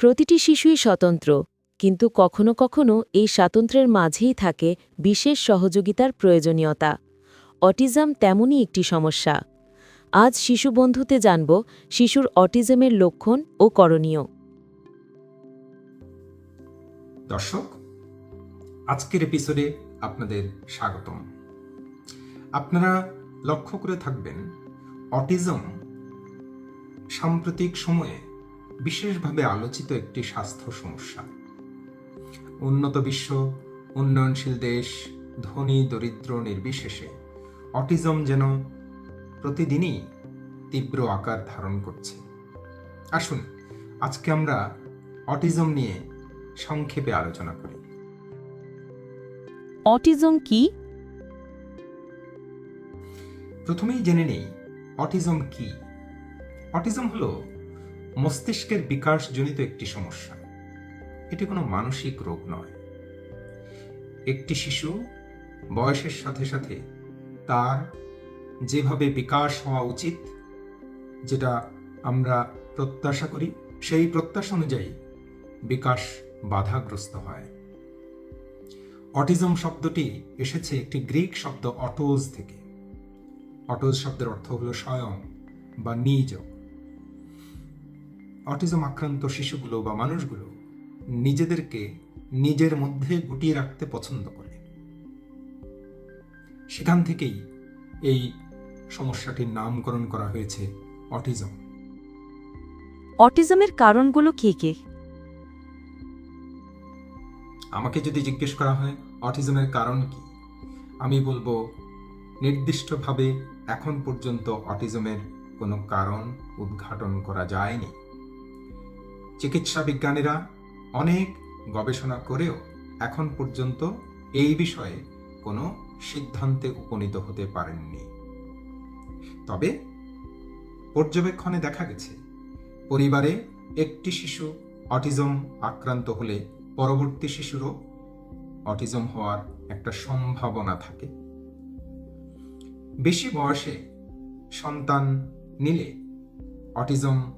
প্রতিটি শিশুই স্বতন্ত্র, কিন্তু কখনো কখনো এই স্বাতন্ত্র্যের মাঝেই থাকে বিশেষ সহযোগিতার প্রয়োজনীয়তা। অটিজম তেমনই একটি সমস্যা। আজ শিশু বন্ধুতে জানব শিশুর অটিজমের লক্ষণ ও করণীয়। দর্শক, আজকের এপিসোডে আপনাদের স্বাগতম। আপনারা লক্ষ্য করে থাকবেন, অটিজম সাম্প্রতিক সময়ে বিশেষভাবে আলোচিত একটি স্বাস্থ্য সমস্যা। উন্নত বিশ্ব উন্নয়নশীল দেশ ধনী দরিদ্র নির্বিশেষে অটিজম যেন প্রতিদিনই তীব্র আকার ধারণ করছে। আসুন আজকে আমরা অটিজম নিয়ে সংক্ষেপে আলোচনা করি। অটিজম কি? প্রথমেই জেনে নেই অটিজম কি? অটিজম হলো মস্তিষ্কের বিকাশজনিত একটি সমস্যা। এটি কোনো মানসিক রোগ নয়। একটি শিশু বয়সের সাথে সাথে তার যেভাবে বিকাশ হওয়া উচিত, যেটা আমরা প্রত্যাশা করি, সেই প্রত্যাশা অনুযায়ী বিকাশ বাধাগ্রস্ত হয়। অটিজম শব্দটি এসেছে একটি গ্রিক শব্দ অটোজ থেকে। অটোজ শব্দের অর্থ হল স্বয়ং বা নিজ। অটিজম আক্রান্ত শিশুগুলো বা মানুষগুলো নিজেদেরকে নিজের মধ্যে গুটিয়ে রাখতে পছন্দ করে। সেখান থেকেই এই সমস্যাটির নামকরণ করা হয়েছে অটিজম। অটিজমের কারণগুলো কী কী? আমাকে যদি জিজ্ঞেস করা হয় অটিজমের কারণ কি? আমি বলব নির্দিষ্টভাবে এখন পর্যন্ত অটিজমের কোনো কারণ উদ্ঘাটন করা যায়নি। চিকিৎসা বিজ্ঞানীরা অনেক গবেষণা করেও এখন পর্যন্ত এই বিষয়ে কোনো সিদ্ধান্তে উপনীত হতে পারেননি। তবে পর্যবেক্ষণে দেখা গেছে, পরিবারে একটি শিশু অটিজম আক্রান্ত হলে পরবর্তী শিশুরও অটিজম হওয়ার একটা সম্ভাবনা থাকে। বেশি বয়সে সন্তান নিলে অটিজম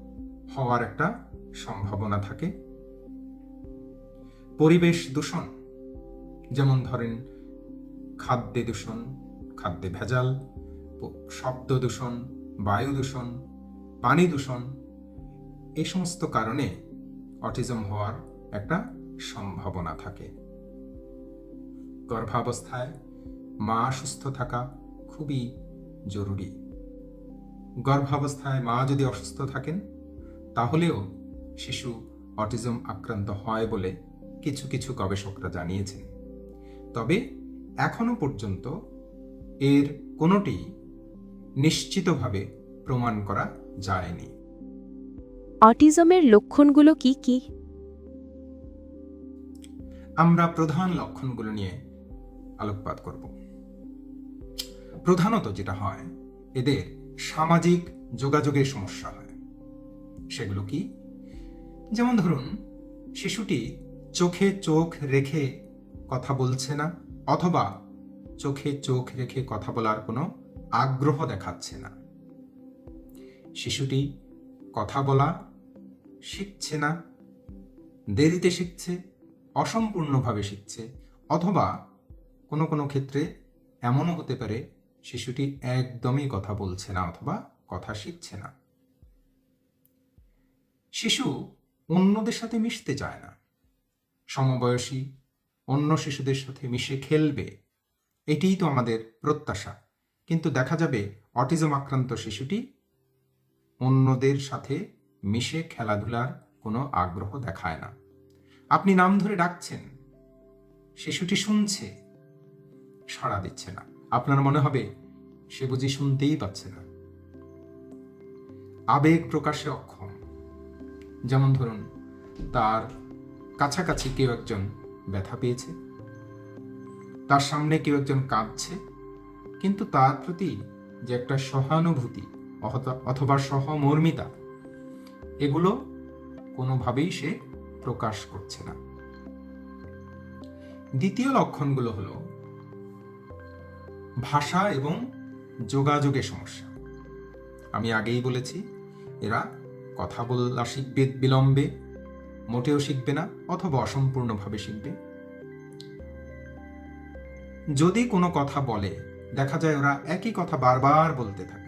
হওয়ার একটা সম্ভাবনা থাকে। পরিবেশ দূষণ, যেমন ধরেন খাদ্যে দূষণ, খাদ্যে ভেজাল শব্দ দূষণ, বায়ু দূষণ, পানি দূষণ এই সমস্ত কারণে অটিজম হওয়ার একটা সম্ভাবনা থাকে। গর্ভাবস্থায় মা সুস্থ থাকা খুবই জরুরি। গর্ভাবস্থায় মা যদি অসুস্থ থাকেন, তাহলেও শিশু অটিজম আক্রান্ত হয় বলে কিছু কিছু গবেষকরা জানিয়েছেন। তবে এখনও পর্যন্ত এর কোনোটি নিশ্চিতভাবে প্রমাণ করা যায়নি। অটিজমের লক্ষণগুলো কি কি? আমরা প্রধান লক্ষণগুলো নিয়ে আলোকপাত করব। প্রধানত যেটা হয় এদের সামাজিক যোগাযোগের সমস্যা হয়। সেগুলো কি? যেমন ধরুন, শিশুটি চোখে চোখ রেখে কথা বলছে না, অথবা চোখে চোখ রেখে কথা বলার কোনো আগ্রহ দেখাচ্ছে না। শিশুটি কথা বলা শিখছে না, দেরিতে শিখছে, অসম্পূর্ণভাবে শিখছে, অথবা কোনো কোনো ক্ষেত্রে এমনও হতে পারে, শিশুটি একদমই কথা বলছে না অথবা কথা শিখছে না। শিশু অন্যদের সাথে মিশতে চায় না। সমবয়সী, অন্য শিশুদের সাথে মিশে খেলবে। এটিই তো আমাদের প্রত্যাশা। কিন্তু দেখা যাবে অটিজম আক্রান্ত শিশুটি অন্যদের সাথে মিশে খেলাধুলার কোনো আগ্রহ দেখায় না। আপনি নাম ধরে ডাকছেন। শিশুটি শুনছে। সাড়া দিচ্ছে না। আপনার মনে হবে সে বুঝি শুনতেই পাচ্ছে না। আবেগ প্রকাশে অক্ষম। যেমন ধরুন, তার কাছাকাছি কেউ একজন ব্যথা পেয়েছে, তার সামনে কেউ একজন কাঁদছে, কিন্তু তার প্রতি যে একটা সহানুভূতি অথবা- সহমর্মিতা, এগুলো কোনোভাবেই সে প্রকাশ করছে না। দ্বিতীয় লক্ষণগুলো হলো ভাষা এবং যোগাযোগের সমস্যা। আমি আগেই বলেছি, এরা কথা বলা শিখবে বিলম্বে, মোটেও শিখবে না অথবা অসম্পূর্ণভাবে শিখবে। যদি কোনো কথা বলে, দেখা যায় ওরা একই কথা বারবার বলতে থাকে।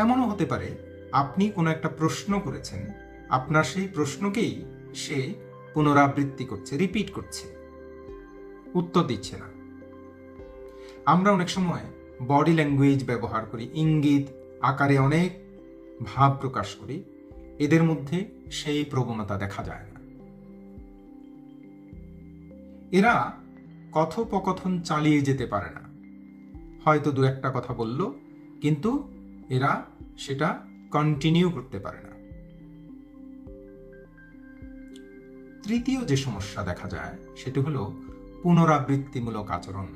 এমনও হতে পারে, আপনি কোনো একটা প্রশ্ন করেছেন, আপনার সেই প্রশ্নকেই সে পুনরাবৃত্তি করছে, রিপিট করছে। উত্তর দিচ্ছে না। আমরা অনেক সময় বডি ল্যাঙ্গুয়েজ ব্যবহার করি, ইঙ্গিত, আকারে অনেক ভাব প্রকাশ করি, এদের মধ্যে সেই প্রবণতা দেখা যায় না। এরা কথোপকথন চালিয়ে যেতে পারে না। হয়তো দু একটা কথা বলল, কিন্তু এরা সেটা কন্টিনিউ করতে পারে না। তৃতীয় যে সমস্যা দেখা যায়, সেটি হলো পুনরাবৃত্তিমূলক আচরণ।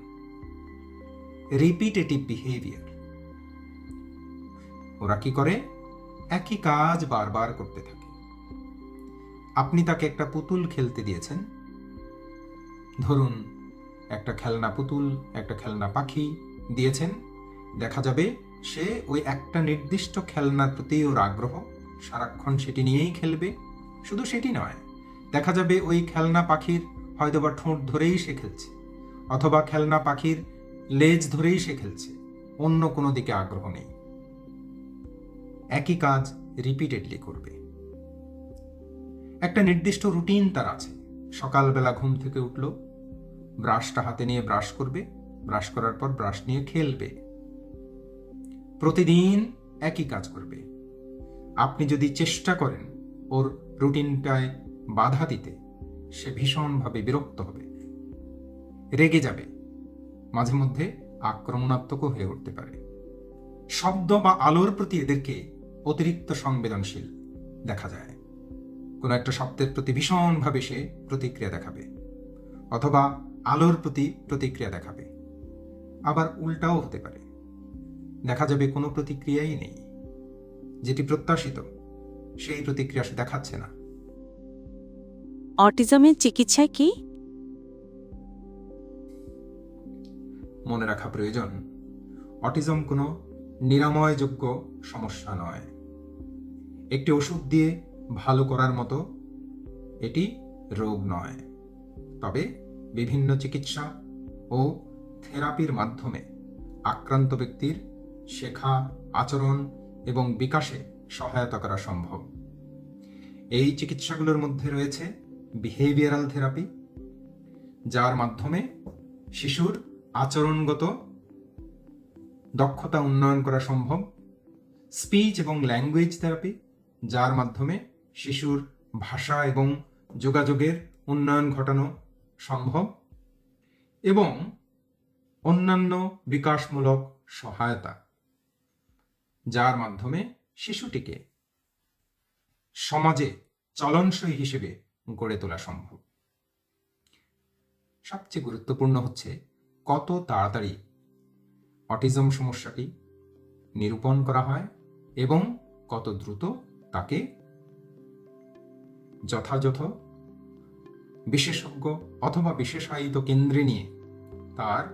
রিপিটেটিভ বিহেভিয়ার ওরা কি করে? একই কাজ বারবার করতে থাকে। আপনি তাকে একটা পুতুল খেলতে দিয়েছেন। ধরুন, একটা খেলনা পুতুল, একটা খেলনা পাখি দিয়েছেন। দেখা যাবে সে ওই একটা নির্দিষ্ট খেলনার প্রতি ওর আগ্রহ। সারাক্ষণ সেটি নিয়েই খেলবে। শুধু সেটি নয়, দেখা যাবে ওই খেলনা পাখির হয়তোবা ঠোঁট ধরেই সে খেলছে, অথবা খেলনা পাখির লেজ ধরেই সে খেলছে। অন্য কোনো দিকে আগ্রহ নেই। একই কাজ রিপিটেডলি করবে। একটা নির্দিষ্ট রুটিন তার আছে। সকালবেলা ঘুম থেকে উঠল, ব্রাশটা হাতে নিয়ে ব্রাশ করবে, ব্রাশ করার পর ব্রাশ নিয়ে খেলবে। প্রতিদিন একই কাজ করবে। আপনি যদি চেষ্টা করেন ওর রুটিনটায় বাধা দিতে, সে ভীষণভাবে বিরক্ত হবে। রেগে যাবে। মাঝে মধ্যে আক্রমণাত্মকও হয়ে উঠতে পারে। শব্দ বা আলোর প্রতি এদেরকে অতিরিক্ত সংবেদনশীল দেখা যায়। কোনো একটা শব্দের প্রতি ভীষণভাবে সে প্রতিক্রিয়া দেখাবে অথবা আলোর প্রতি প্রতিক্রিয়া দেখাবে। আবার উল্টাও হতে পারে। দেখা যাবে কোনো প্রতিক্রিয়াই নেই। যেটি প্রত্যাশিত সেই প্রতিক্রিয়া সে দেখাচ্ছে না। অটিজমের চিকিৎসা কি? মনে রাখা প্রয়োজন অটিজম কোনো নিরাময়যোগ্য সমস্যা নয়। একটি ওষুধ দিয়ে ভালো করার মতো, এটি রোগ নয়। তবে বিভিন্ন চিকিৎসা ও থেরাপির মাধ্যমে আক্রান্ত ব্যক্তির শেখা, আচরণ এবং বিকাশে সহায়তা করা সম্ভব। এই চিকিৎসাগুলোর মধ্যে রয়েছে বিহেভিয়ারাল থেরাপি, যার মাধ্যমে শিশুর আচরণগত দক্ষতা উন্নয়ন করা সম্ভব, স্পিচ এবং ল্যাঙ্গুয়েজ থেরাপি যার মাধ্যমে শিশুর ভাষা এবং যোগাযোগের উন্নয়ন ঘটানো সম্ভব এবং অন্যান্য বিকাশমূলক সহায়তা, যার মাধ্যমে শিশুটিকে সমাজে চলনসই হিসেবে গড়ে তোলা সম্ভব। সবচেয়ে গুরুত্বপূর্ণ হচ্ছে কত তাড়াতাড়ি অটিজম সমস্যাটি নিরূপণ করা হয় এবং কত দ্রুত তাকে যথাযথ বিশেষজ্ঞ অথবা বিশেষায়িত কেন্দ্রে নিয়ে তার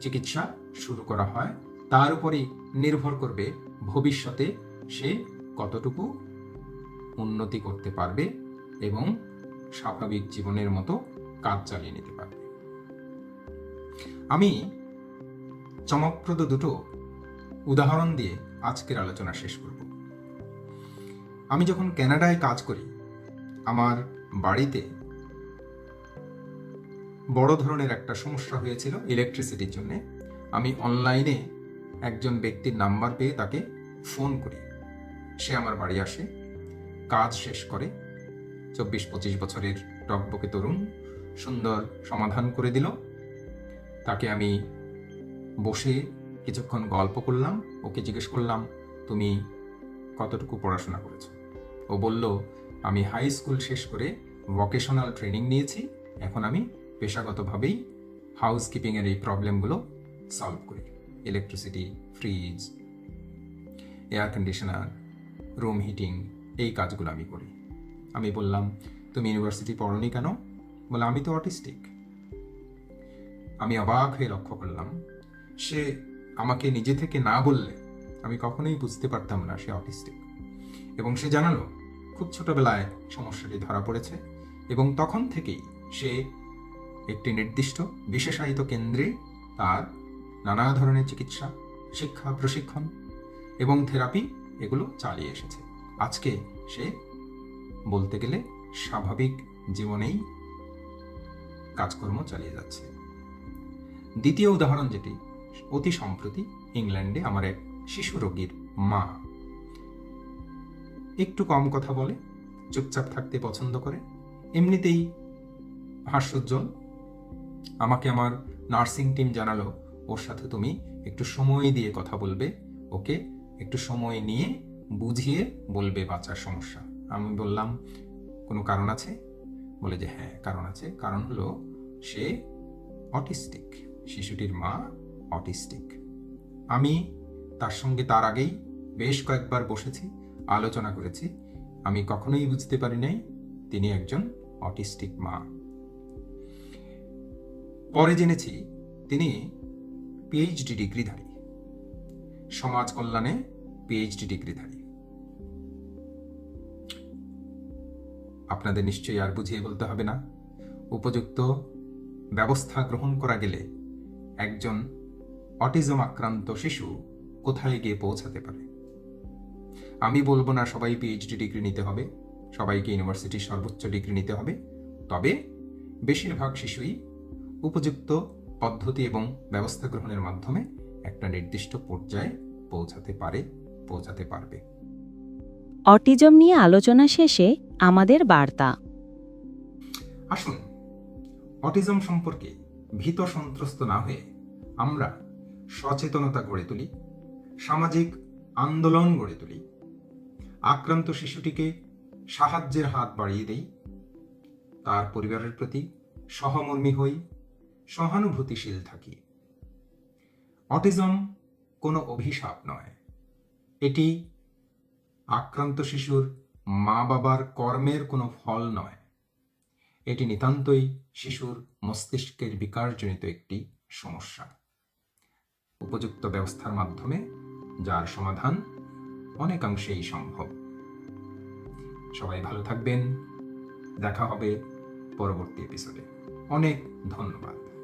চিকিৎসা শুরু করা হয়। তার উপরই নির্ভর করবে ভবিষ্যতে সে কতটুকু উন্নতি করতে পারবে এবং স্বাভাবিক জীবনের মতো কাজ চালিয়ে নিতে পারবে। আমি চমকপ্রদ দুটো উদাহরণ দিয়ে আজকের আলোচনা শেষ করব। আমি যখন ক্যানাডায় কাজ করি, আমার বাড়িতে বড় ধরনের একটা সমস্যা হয়েছিল ইলেকট্রিসিটির জন্য। আমি অনলাইনে একজন ব্যক্তির নাম্বার পেয়ে তাকে ফোন করি। সে আমার বাড়ি আসে, কাজ শেষ করে চব্বিশ পঁচিশ বছরের টকবকে তরুণ, সুন্দর সমাধান করে দিল। তাকে আমি বসে কিছুক্ষণ গল্প করলাম, ওকে জিজ্ঞেস করলাম, তুমি কতটুকু পড়াশোনা করেছ? ও বলল, আমি হাই স্কুল শেষ করে ভোকেশনাল ট্রেনিং নিয়েছি। এখন আমি পেশাগতভাবেই হাউস কিপিংয়ের এই প্রবলেমগুলো সলভ করি। Electricity fridge air conditioner room heating এই কাজগুলো আমি করি। আমি বললাম, তুমি ইউনিভার্সিটি পড়নি কেন? বলে, আমি তো অটিস্টিক আমি অবাক হয়ে লক্ষ্য করলাম, সে আমাকে নিজে থেকে না বললে আমি কখনোই বুঝতে পারতাম না সে অটিস্টিক এবং সে জানালো খুব ছোটবেলায় সমস্যাটি ধরা পড়েছে এবং তখন থেকেই সে একটি নির্দিষ্ট বিশেষায়িত কেন্দ্রে তার নানা ধরনের চিকিৎসা, শিক্ষা, প্রশিক্ষণ এবং থেরাপি এগুলো চালিয়ে এসেছে। আজকে সে বলতে গেলে স্বাভাবিক জীবনেই কাজকর্ম চালিয়ে যাচ্ছে। দ্বিতীয় উদাহরণ যেটি, অতি সম্প্রতি ইংল্যান্ডে আমার এক শিশু রোগীর মা একটু কম কথা বলে, চুপচাপ থাকতে পছন্দ করে। এমনিতেই হাস্যোজ্জ্বল। আমাকে আমার নার্সিং টিম জানালো, ওর সাথে তুমি একটু সময় দিয়ে কথা বলবে, ওকে? একটু সময় নিয়ে বুঝিয়ে বলবে বাচ্চার সমস্যা। আমি বললাম, কোনো কারণ আছে? বলে যে হ্যাঁ কারণ আছে। কারণ হলো সে অটিস্টিক। শিশুটির মা অটিস্টিক। আমি তার সঙ্গে তার আগেই বেশ কয়েকবার বসেছি। আলোচনা করেছি। আমি কখনোই বুঝতে পারি নাই তিনি একজন অটিস্টিক মা। পরে জেনেছি তিনি পিএইচডি ডিগ্রিধারী। সমাজ কল্যাণে পিএইচডি ডিগ্রিধারী। আপনাদের নিশ্চয়ই আর বুঝিয়ে বলতে হবে না। উপযুক্ত ব্যবস্থা গ্রহণ করা গেলে একজন অটিজম আক্রান্ত শিশু কোথায় গিয়ে পৌঁছাতে পারে? আমি বলব না সবাই পিএইচডি ডিগ্রি নিতে হবে সবাইকে ইউনিভার্সিটির সর্বোচ্চ ডিগ্রি নিতে হবে তবে বেশিরভাগ শিশুই উপযুক্ত পদ্ধতি এবং ব্যবস্থা গ্রহণের মাধ্যমে একটা নির্দিষ্ট পর্যায়ে পৌঁছাতে পারে পৌঁছাতে পারবে। অটিজম নিয়ে আলোচনা শেষে আমাদের বার্তা। আসুন অটিজম সম্পর্কে ভীত সন্ত্রস্ত না হয়ে আমরা সচেতনতা গড়ে তুলি সামাজিক আন্দোলন গড়ে তুলি। আক্রান্ত শিশুটিকে সাহায্যের হাত বাড়িয়ে দেই। তার পরিবারের প্রতি সহমর্মী হই, সহানুভূতিশীল থাকি। অটিজম কোনো অভিশাপ নয়। এটি আক্রান্ত শিশুর মা বাবার কর্মের কোনো ফল নয়। এটি নিতান্তই শিশুর মস্তিষ্কের বিকারজনিত একটি সমস্যা। উপযুক্ত ব্যবস্থার মাধ্যমে যার সমাধান অনেকাংশেই সম্ভব। সবাই ভালো থাকবেন। দেখা হবে পরবর্তী এপিসোডে অনেক ধন্যবাদ।